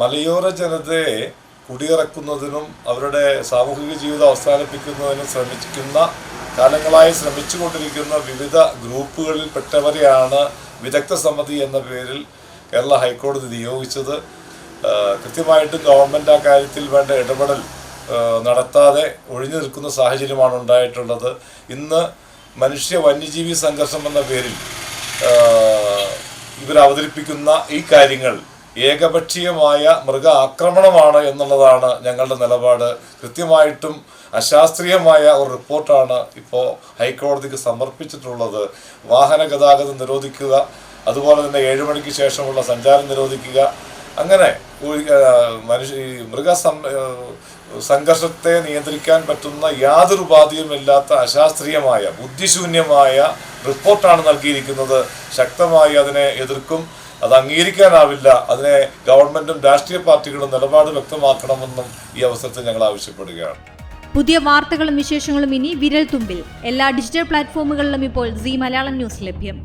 മലയോര ജനതയെ കുടിയിറക്കുന്നതിനും അവരുടെ സാമൂഹിക ജീവിതം അവസാനിപ്പിക്കുന്നതിനും ശ്രമിക്കുന്ന കാലങ്ങളായി ശ്രമിച്ചുകൊണ്ടിരിക്കുന്ന വിവിധ ഗ്രൂപ്പുകളിൽപ്പെട്ടവരെയാണ് വിദഗ്ധ സമിതി എന്ന പേരിൽ കേരള ഹൈക്കോടതി നിയോഗിച്ചത്. കൃത്യമായിട്ടും ഗവൺമെന്റ് ആ കാര്യത്തിൽ വേണ്ട ഇടപെടൽ നടത്താതെ ഒഴിഞ്ഞു നിൽക്കുന്ന സാഹചര്യമാണ് ഉണ്ടായിട്ടുള്ളത്. ഇന്ന് മനുഷ്യ വന്യജീവി സംഘർഷം എന്ന പേരിൽ ഇവർ അവതരിപ്പിക്കുന്ന ഈ കാര്യങ്ങൾ ഏകപക്ഷീയമായ മൃഗ ആക്രമണമാണ് എന്നുള്ളതാണ് ഞങ്ങളുടെ നിലപാട്. കൃത്യമായിട്ടും അശാസ്ത്രീയമായ ഒരു റിപ്പോർട്ടാണ് ഇപ്പോൾ ഹൈക്കോടതിക്ക് സമർപ്പിച്ചിട്ടുള്ളത്. വാഹന ഗതാഗതം നിരോധിക്കുക അതുപോലെ തന്നെ ഏഴ് മണിക്ക് ശേഷമുള്ള സഞ്ചാരം നിരോധിക്കുക. അങ്ങനെ മനുഷ്യ മൃഗ സംഘർഷത്തെ നിയന്ത്രിക്കാൻ പറ്റുന്ന യാതൊരു ഉപാധിയുമില്ലാത്ത അശാസ്ത്രീയമായ ബുദ്ധിശൂന്യമായ റിപ്പോർട്ടാണ് നൽകിയിരിക്കുന്നത്. ശക്തമായി അതിനെ എതിർക്കും. അത് അംഗീകരിക്കാനാവില്ല. അതിനെ ഗവൺമെന്റും രാഷ്ട്രീയ പാർട്ടികളും നിലപാട് വ്യക്തമാക്കണമെന്നും ഈ അവസരത്തിൽ ഞങ്ങൾ ആവശ്യപ്പെടുകയാണ്. പുതിയ വാർത്തകളും വിശേഷങ്ങളും ഇനി വിരൽ തുമ്പിൽ എല്ലാ ഡിജിറ്റൽ പ്ലാറ്റ്ഫോമുകളിലും ഇപ്പോൾ സി മലയാളം ന്യൂസ് ലഭ്യം.